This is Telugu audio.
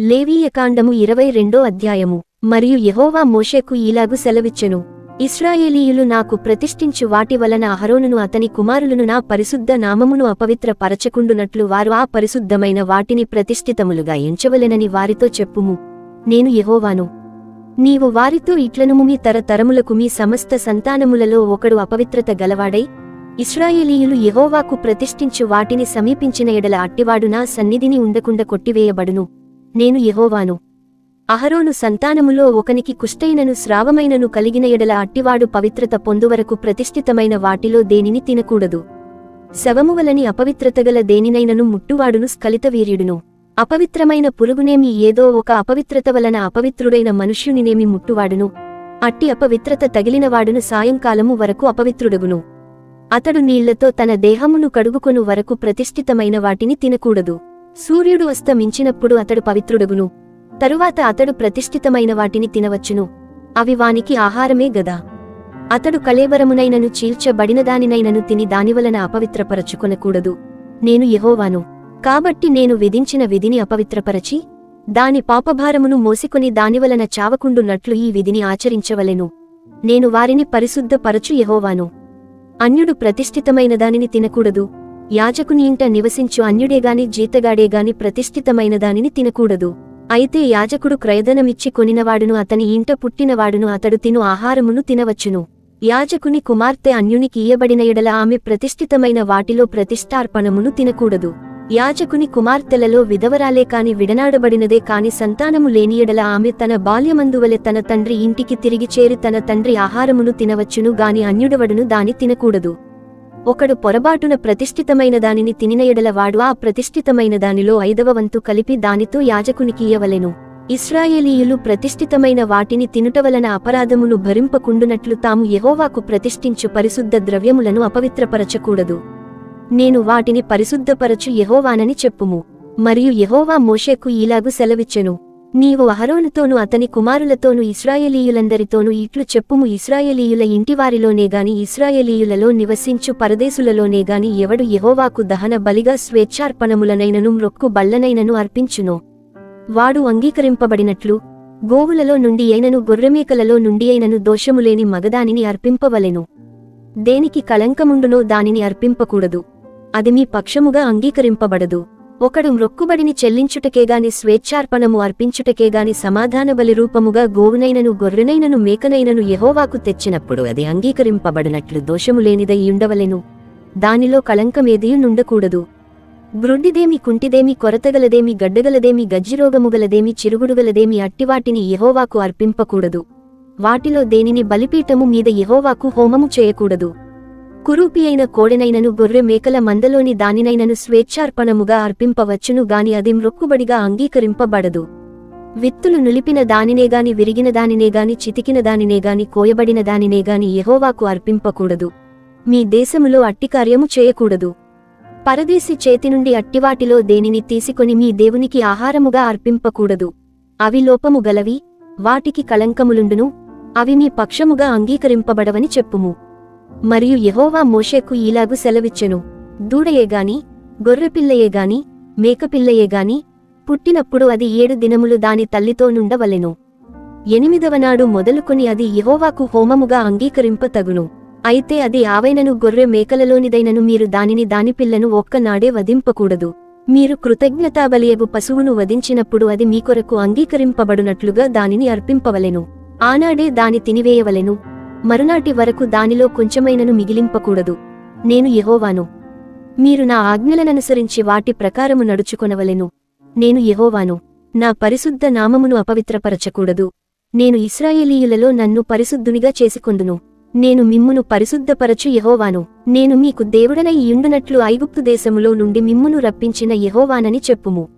లేవీయకాండము ఇరవై రెండో అధ్యాయము. మరియు యహోవా మోషేకు ఈలాగు సెలవిచ్చెను. ఇస్రాయేలీయులు నాకు ప్రతిష్ఠించు వాటి వలన అహరోనును అతని కుమారులను నా పరిశుద్ధ నామమును అపవిత్ర పరచకుండునట్లు వారు ఆ పరిశుద్ధమైన వాటిని ప్రతిష్ఠితములుగా ఎంచవలెనని వారితో చెప్పుము. నేను యహోవాను. నీవు వారితో ఇట్లనుము మీ తరతరములకు మీ సమస్త సంతానములలో ఒకడు అపవిత్రత గలవాడై ఇస్రాయేలీయులు యహోవాకు ప్రతిష్ఠించు వాటిని సమీపించిన ఎడల అట్టివాడు నా సన్నిధిని ఉండకుండా కొట్టివేయబడును. నేను ఎహోవాను అహరోను సంతానములో ఒకనికి కుష్టైనను స్రావమైనను కలిగిన ఎడల అట్టివాడు పవిత్రత పొందువరకు ప్రతిష్ఠితమైన వాటిలో దేనిని తినకూడదు. శవమువలని అపవిత్రతగల దేనినైనను ముట్టువాడును స్ఖలితవీర్యుడును అపవిత్రమైన పురుగునేమి ఏదో ఒక అపవిత్రత వలన అపవిత్రుడైన మనుష్యునినేమి ముట్టువాడును. అట్టి అపవిత్రత తగిలినవాడును సాయంకాలము వరకు అపవిత్రుడగును. అతడు నీళ్ళతో తన దేహమును కడుగుకొను వరకు ప్రతిష్ఠితమైన వాటిని తినకూడదు. సూర్యుడు అస్తమించినప్పుడు అతడు పవిత్రుడగును. తరువాత అతడు ప్రతిష్ఠితమైన వాటిని తినవచ్చును. అవి వానికి ఆహారమే గదా. అతడు కళేబరమునైనను చీల్చబడినదానినైనను తిని దానివలన అపవిత్రపరచుకొనకూడదు. నేను యహోవాను. కాబట్టి నేను విధించిన విధిని అపవిత్రపరచి దాని పాపభారమును మోసికొని దానివలన చావకుండునట్లు ఈ విధిని ఆచరించవలెను. నేను వారిని పరిశుద్ధపరచు యహోవాను. అన్యుడు ప్రతిష్ఠితమైన దానిని తినకూడదు. యాజకునింట నివసించు అన్యుడేగాని జీతగాడేగాని ప్రతిష్ఠితమైన దానిని తినకూడదు. అయితే యాజకుడు క్రయధనమిచ్చి కొనినవాడును అతని ఇంట పుట్టినవాడును అతడు తిను ఆహారమును తినవచ్చును. యాజకుని కుమార్తె అన్యునికి ఇయ్యబడిన ఎడల ఆమె ప్రతిష్ఠితమైన వాటిలో ప్రతిష్టార్పణమును తినకూడదు. యాజకుని కుమార్తెలలో విధవరాలే కాని విడనాడబడినదే కాని సంతానము లేని ఎడల ఆమె తన బాల్యమందువలె తన తండ్రి ఇంటికి తిరిగి చేరి తన తండ్రి ఆహారమును తినవచ్చును గాని అన్యుడవడును దాని తినకూడదు. ఒకడు పొరబాటున ప్రతిష్ఠితమైన దానిని తినినయడల వాడు ఆ ప్రతిష్ఠితమైన దానిలో ఐదవ వంతు కలిపి దానితో యాజకునికి ఇయ్యవలెను. ఇస్రాయేలీయులు ప్రతిష్ఠితమైన వాటిని తినుట వలన అపరాధమును భరింపకుండునట్లు తాము యహోవాకు ప్రతిష్ఠించు పరిశుద్ధ ద్రవ్యములను అపవిత్రపరచకూడదు. నేను వాటిని పరిశుద్ధపరచు యెహోవానని చెప్పుము. మరియు యహోవా మోషేకు ఈలాగు సెలవిచ్చెను. నీవు అహరోనుతోను అతని కుమారులతోను ఇస్రాయేలీయులందరితోనూ ఇట్లు చెప్పుము. ఇస్రాయేలీయుల ఇంటివారిలోనేగాని ఇస్రాయేలీయులలో నివసించు పరదేశులలోనే గాని ఎవడు ఎహోవాకు దహన బలిగా స్వేచ్ఛార్పణములనైనను మ్రొక్కు బల్లనైనను అర్పించునో? వాడు అంగీకరింపబడినట్లు గోవులలో నుండి అయినను గొర్రెమేకలలో నుండి అయినను దోషములేని మగదానిని అర్పింపవలెను. దేనికి కళంకముండునో దానిని అర్పింపకూడదు. అది మీ పక్షముగా అంగీకరింపబడదు. ఒకడు మ్రొక్కుబడిని చెల్లించుటకేగాని స్వేచ్ఛార్పణము అర్పించుటకేగాని సమాధాన బలి రూపముగా గోవునైనను గొర్రెనైనను మేకనైనను యహోవాకు తెచ్చినప్పుడు అది అంగీకరింపబడినట్లు దోషములేనిదై ఉండవలెను. దానిలో కళంకమేదీ నుండకూడదు. గ్రుడ్డిదేమి కుంటిదేమి కొరతగలదేమి గడ్డగలదేమి గజ్జిరోగముగలదేమి చిరుగుడుగలదేమి అట్టివాటిని యెహోవాకు అర్పింపకూడదు. వాటిలో దేనిని బలిపీఠము మీద యహోవాకు హోమము చేయకూడదు. కురూపి అయిన కోడెనైనను గొర్రె మేకల మందలోని దానినైనను స్వేచ్ఛార్పణముగా అర్పింపవచ్చును గాని అది మ్రొక్కుబడిగా అంగీకరింపబడదు. విత్తులు నులిపిన దానినేగాని విరిగిన దానినేగాని చితికిన దానినేగాని కోయబడిన దానినేగాని ఎహోవాకు అర్పింపకూడదు. మీ దేశములో అట్టికార్యము చేయకూడదు. పరదేశి చేతి నుండి అట్టివాటిలో దేనిని తీసుకొని మీ దేవునికి ఆహారముగా అర్పింపకూడదు. అవి లోపము గలవి వాటికి కళంకములుండును అవి మీ పక్షముగా అంగీకరింపబడవని చెప్పుము. మరియు యహోవా మోషేకు ఈలాగు సెలవిచ్చెను. దూడయేగాని గొర్రెపిల్లయేగాని మేకపిల్లయేగాని పుట్టినప్పుడు అది ఏడు దినములు దాని తల్లితో నుండవలెను. ఎనిమిదవనాడు మొదలుకొని అది యహోవాకు హోమముగా అంగీకరింపతగును. అయితే అది ఆవైనను గొర్రె మేకలలోనిదైనను మీరు దానిని దాని పిల్లను ఒక్కనాడే వధింపకూడదు. మీరు కృతజ్ఞతాబలియగు పశువును వధించినప్పుడు అది మీ కొరకు అంగీకరింపబడునట్లుగా దానిని అర్పింపవలెను. ఆనాడే దాని తినివేయవలెను. మరునాటి వరకు దానిలో కొంచెమైనను మిగిలింపకూడదు. నేను యహోవాను. మీరు నా ఆజ్ఞలననుసరించి వాటి ప్రకారము నడుచుకొనవలెను. నేను యహోవాను. నా పరిశుద్ధ నామమును అపవిత్రపరచకూడదు. నేను ఇస్రాయేలీయులలో నన్ను పరిశుద్ధునిగా చేసుకొందును. నేను మిమ్మును పరిశుద్ధపరచు యహోవాను. నేను మీకు దేవుడనై యుండునట్లు ఐగుప్తు దేశములో నుండి మిమ్మును రప్పించిన యహోవానని చెప్పుము.